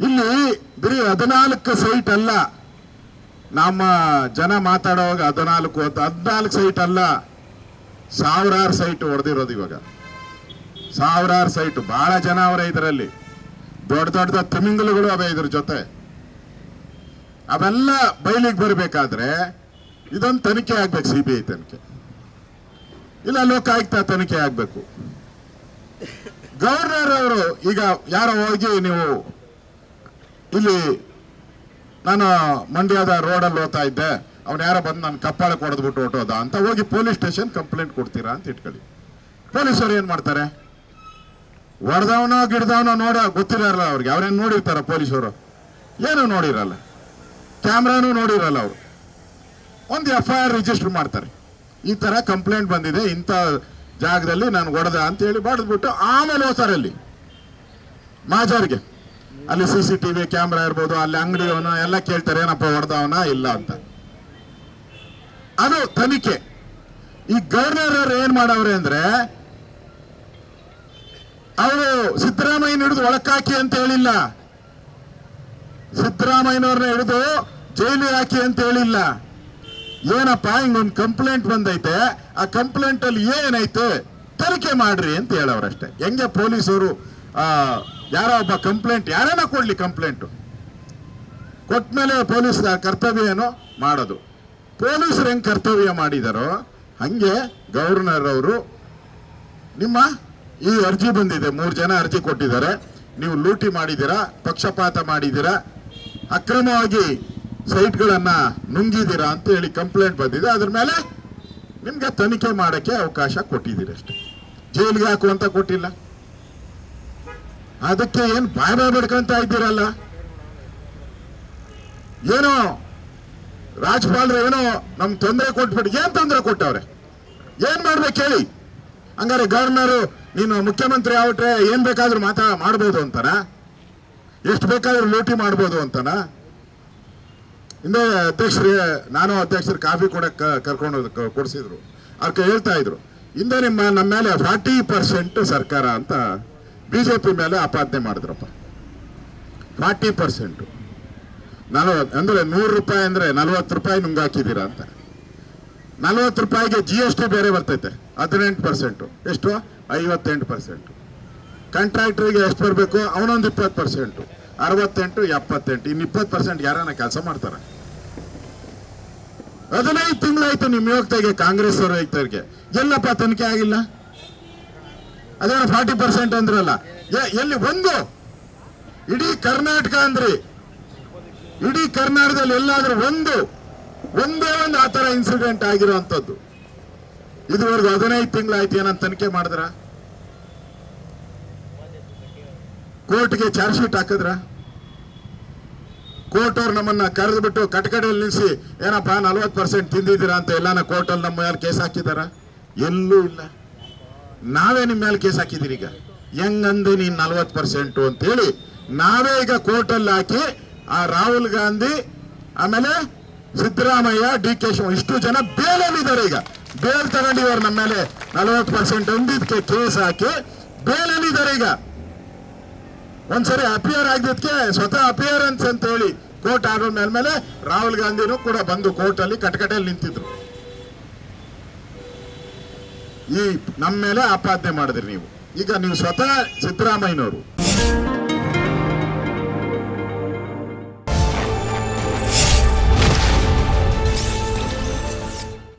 ಇಲ್ಲಿ ಬರೀ ಹದಿನಾಲ್ಕು ಸೈಟ್ ಅಲ್ಲ. ನಮ್ಮ ಜನ ಮಾತಾಡೋವಾಗ ಹದಿನಾಲ್ಕು ಅಂತ ಹದಿನಾಲ್ಕು ಸೈಟ್ ಅಲ್ಲ. ಸಾವಿರಾರು ಸೈಟ್ ಹೊಡೆದಿರೋದು ಇವಾಗ. ಸಾವಿರಾರು ಸೈಟ್ ಬಹಳ ಜನ ಅವರೇ ಇದರಲ್ಲಿ. ದೊಡ್ಡ ದೊಡ್ಡ ತಿಮಿಂಗಲುಗಳು ಅವೇ ಇದ್ರ ಜೊತೆ. ಅವೆಲ್ಲ ಬಯಲಿಗೆ ಬರಬೇಕಾದ್ರೆ ಇದೊಂದು ತನಿಖೆ ಆಗ್ಬೇಕು ಸಿ ಬಿ ಐ ತನಿಖೆ. ಇಲ್ಲ ಲೋಕಾಯುಕ್ತ ತನಿಖೆ ಆಗ್ಬೇಕು. ಗವರ್ನರ್ ಅವರು ಈಗ ಯಾರೋ ಹೋಗಿ ನೀವು ಇಲ್ಲಿ ನಾನು ಮಂಡ್ಯದ ರೋಡಲ್ಲಿ ಹೋಗ್ತಾ ಇದ್ದೆ. ಅವ್ನು ಯಾರೋ ಬಂದು ನನ್ನ ಕಪ್ಪಾಳಕ್ಕೆ ಹೊಡೆದ್ಬಿಟ್ಟು ಹೊಟ್ಟೋದ ಅಂತ ಹೋಗಿ ಪೊಲೀಸ್ ಸ್ಟೇಷನ್ ಕಂಪ್ಲೇಂಟ್ ಕೊಡ್ತೀರಾ ಅಂತ ಇಟ್ಕೊಳ್ಳಿ. ಪೊಲೀಸರು ಏನು ಮಾಡ್ತಾರೆ? ಹೊಡೆದವನೋ ಗಿಡ್ದವನೋ ನೋಡ ಗೊತ್ತಿರಲ್ಲ ಅವ್ರಿಗೆ. ಅವ್ರೇನು ನೋಡಿರ್ತಾರ ಪೊಲೀಸರು? ಏನು ನೋಡಿರಲ್ಲ. ಕ್ಯಾಮ್ರಾನು ನೋಡಿರಲ್ಲ ಅವರು. ಒಂದು ಎಫ್ ಐ ಆರ್ ರಿಜಿಸ್ಟರ್ ಮಾಡ್ತಾರೆ. ಈ ತರ ಕಂಪ್ಲೇಂಟ್ ಬಂದಿದೆ. ಇಂಥ ಜಾಗದಲ್ಲಿ ನಾನು ಹೊಡೆದ ಅಂತ ಹೇಳಿ ಬಡ್ದ್ಬಿಟ್ಟು ಆಮೇಲೆ ಹೋಗ್ತಾರೆ ಅಲ್ಲಿ. ಮಾಜಾರ್ಗೆ. ಅಲ್ಲಿ ಸಿ ಸಿ ಟಿವಿ ಕ್ಯಾಮ್ರಾ ಇರ್ಬೋದು, ಅಲ್ಲಿ ಅಂಗಡಿಯವನು ಎಲ್ಲ ಕೇಳ್ತಾರೆ, ಏನಪ್ಪ ಹೊಡೆದವನ ಇಲ್ಲ ಅಂತ. ಅದು ತನಿಖೆ. ಈ ಗವರ್ನರ್ ಅವ್ರು ಏನ್ ಮಾಡವ್ರೆ ಅಂದ್ರೆ, ಅವರು ಸಿದ್ದರಾಮಯ್ಯನ ಹಿಡಿದು ಒಳಕಾಕಿ ಅಂತ ಹೇಳಿಲ್ಲ. ಸಿದ್ದರಾಮಯ್ಯನವ್ರನ್ನ ಹಿಡಿದು ಜೈಲಿಗೆ ಹಾಕಿ ಅಂತ ಹೇಳಿಲ್ಲ. ಏನಪ್ಪ, ಹಿಂಗೊಂದು ಕಂಪ್ಲೇಂಟ್ ಬಂದೈತೆ. ಆ ಕಂಪ್ಲೇಂಟ್ ಅಲ್ಲಿ ಏನೈತೆ ತನಿಖೆ ಮಾಡ್ರಿ ಅಂತ ಹೇಳವ್ರಷ್ಟೇ. ಹೆಂಗೆ ಪೊಲೀಸರು ಯಾರೋ ಒಬ್ಬ ಕಂಪ್ಲೇಂಟ್, ಯಾರನ್ನ ಕೊಡ್ಲಿ ಕಂಪ್ಲೇಂಟ್? ಕೊಟ್ಮೇಲೆ ಪೊಲೀಸ್ ಕರ್ತವ್ಯ ಏನೋ ಮಾಡೋದು. ಪೊಲೀಸರು ಹೆಂಗೆ ಕರ್ತವ್ಯ ಮಾಡಿದಾರೋ, ಹಂಗೆ ಗವರ್ನರ್ ಅವರು, ನಿಮ್ಮ ಈ ಅರ್ಜಿ ಬಂದಿದೆ, ಮೂರು ಜನ ಅರ್ಜಿ ಕೊಟ್ಟಿದ್ದಾರೆ, ನೀವು ಲೂಟಿ ಮಾಡಿದ್ದೀರಾ, ಪಕ್ಷಪಾತ ಮಾಡಿದ್ದೀರಾ, ಅಕ್ರಮವಾಗಿ ಸೈಟ್ಗಳನ್ನು ನುಂಗಿದ್ದೀರಾ ಅಂತ ಹೇಳಿ ಕಂಪ್ಲೇಂಟ್ ಬಂದಿದೆ. ಅದ್ರ ಮೇಲೆ ನಿಮಗೆ ತನಿಖೆ ಮಾಡಕ್ಕೆ ಅವಕಾಶ ಕೊಟ್ಟಿದ್ದೀರಷ್ಟೇ. ಜೈಲಿಗೆ ಹಾಕುವಂತ ಕೊಟ್ಟಿಲ್ಲ. ಅದಕ್ಕೆ ಏನು ಬಾಯ್ ಬಾಯ್ ಬಡ್ಕೊಂತ ಇದ್ದೀರಲ್ಲ? ಏನೋ ರಾಜ್ಪಾಲ್ರು ಏನೋ ನಮ್ ತೊಂದರೆ ಕೊಟ್ಬಿಟ್ಟು ಏನ್ ತೊಂದರೆ ಕೊಟ್ಟವ್ರೆ? ಏನ್ ಮಾಡ್ಬೇಕು ಹೇಳಿ? ಹಂಗಾರೆ ಗವರ್ನರ್, ನೀನು ಮುಖ್ಯಮಂತ್ರಿ ಆಗ್ಬಿಟ್ರೆ ಏನ್ ಬೇಕಾದ್ರೂ ಮಾತಾ ಮಾಡ್ಬೋದು ಅಂತಾನ? ಎಷ್ಟು ಬೇಕಾದ್ರೂ ಲೂಟಿ ಮಾಡ್ಬೋದು ಅಂತಾನ? ಹಿಂದೆ ಅಧ್ಯಕ್ಷರು, ನಾನು ಅಧ್ಯಕ್ಷರು ಕಾಫಿ ಕೊಡಕ್ ಕರ್ಕೊಂಡು ಕೊಡಿಸಿದ್ರು. ಅದಕ್ಕೆ ಹೇಳ್ತಾ ಇದ್ರು, ಹಿಂದೆ ನಿಮ್ಮ ನಮ್ಮ ಮೇಲೆ ಫಾರ್ಟಿ ಪರ್ಸೆಂಟ್ ಸರ್ಕಾರ ಅಂತ ಬಿಜೆಪಿ ಮೇಲೆ ಆಪಾದನೆ ಮಾಡಿದ್ರಪ್ಪ. Forty percent. ನಲವತ್ತು ಅಂದ್ರೆ ನೂರು ರೂಪಾಯಿ ಅಂದ್ರೆ ನಲ್ವತ್ತು ರೂಪಾಯಿ ನುಂಗಾಕಿದ್ದೀರಾ ಅಂತ. ನಲ್ವತ್ತು ರೂಪಾಯಿಗೆ ಜಿ ಎಸ್ ಟಿ ಬೇರೆ ಬರ್ತೈತೆ, ಹದಿನೆಂಟು ಪರ್ಸೆಂಟು. ಎಷ್ಟು? ಐವತ್ತೆಂಟು ಪರ್ಸೆಂಟ್. ಕಾಂಟ್ರಾಕ್ಟರ್ಗೆ ಎಷ್ಟು ಬರಬೇಕು? ಅವನೊಂದು ಇಪ್ಪತ್ತು ಪರ್ಸೆಂಟು. ಅರವತ್ತೆಂಟು, ಎಪ್ಪತ್ತೆಂಟು. ಇನ್ನು ಇಪ್ಪತ್ತು ಪರ್ಸೆಂಟ್ ಯಾರನ್ನ ಕೆಲಸ ಮಾಡ್ತಾರೆ? ಹದಿನೈದು ತಿಂಗಳಾಯ್ತು ನಿಮ್ಮ ಯೋಗ್ತಾಗೆ ಕಾಂಗ್ರೆಸ್ ಅವರು ಯೋಗ್ತಾರಿಗೆ ಎಲ್ಲಪ್ಪ ತನಿಖೆ ಆಗಿಲ್ಲ? ಅದೇನೋ ಫಾರ್ಟಿ ಪರ್ಸೆಂಟ್ ಅಂದ್ರಲ್ಲ. ಎಲ್ಲಿ ಒಂದು? ಇಡೀ ಕರ್ನಾಟಕ ಅಂದ್ರಿ. ಇಡೀ ಕರ್ನಾಟಕದಲ್ಲಿ ಎಲ್ಲಾದ್ರೂ ಒಂದು, ಒಂದೇ ಒಂದು ಆ ತರ ಇನ್ಸಿಡೆಂಟ್ ಆಗಿರುವಂತದ್ದು ಇದುವರೆಗೂ ಹದಿನೈದು ತಿಂಗಳಾಯ್ತು, ಏನಂತ ತನಿಖೆ ಮಾಡಿದ್ರ? ಕೋರ್ಟ್ಗೆ ಚಾರ್ಜ್ ಶೀಟ್ ಹಾಕಿದ್ರ? ಕೋರ್ಟ್ ಅವ್ರು ನಮ್ಮನ್ನ ಕರೆದು ಬಿಟ್ಟು ಕಟಕಡೆಯಲ್ಲಿ ನಿಲ್ಲಿಸಿ ಏನಪ್ಪ ನಲ್ವತ್ತು ಪರ್ಸೆಂಟ್ ತಿಂದಿದ್ದೀರಾ ಅಂತ ಎಲ್ಲಾನ ಕೋರ್ಟಲ್ಲಿ ನಮ್ಮ ಯಾರು ಕೇಸ್ ಹಾಕಿದಾರ ಎಲ್ಲೂ ಇಲ್ಲ. ನಾವೇ ನಿಮ್ಮ ಮೇಲೆ ಕೇಸ್ ಹಾಕಿದ್ದೀರಿ ಈಗ. ಹೆಂಗಂದು ನೀನ್ ನಲ್ವತ್ತು ಪರ್ಸೆಂಟು ಅಂತ ಹೇಳಿ ನಾವೇ ಈಗ ಕೋರ್ಟಲ್ಲಿ ಹಾಕಿ ಆ ರಾಹುಲ್ ಗಾಂಧಿ, ಆಮೇಲೆ ಸಿದ್ದರಾಮಯ್ಯ, ಡಿ ಕೆ ಶಿವ ಇಷ್ಟು ಜನ ಬೇಲಲ್ಲಿದ್ದಾರೆ ಈಗ. ಬೇಲ್ ತಗೊಂಡಿದ್ದಾರೆ ನಮ್ಮ ಮೇಲೆ ನಲವತ್ತು ಪರ್ಸೆಂಟ್ ಅಂದಿದ್ದಕ್ಕೆ ಕೇಸ್ ಹಾಕಿ ಬೇಲಲ್ಲಿದ್ದಾರೆ ಈಗ. ಒಂದ್ಸರಿ ಅಪಿಯರ್ ಆಗಿದ್ದಕ್ಕೆ ಸ್ವತಃ ಅಪಿಯರೆನ್ಸ್ ಅಂತ ಹೇಳಿ ಕೋರ್ಟ್ ಮೇಲೆ ಮೇಲೆ ರಾಹುಲ್ ಗಾಂಧಿನೂ ಕೂಡ ಬಂದು ಕೋರ್ಟಲ್ಲಿ ಕಟಕಟೆಯಲ್ಲಿ ನಿಂತಿದ್ರು. ಈ ನಮ್ಮ ಮೇಲೆ ಆಪಾದನೆ ಮಾಡಿದ್ರಿ ನೀವು. ಈಗ ನೀವು ಸ್ವತಃ ಸಿದ್ದರಾಮಯ್ಯನವರು.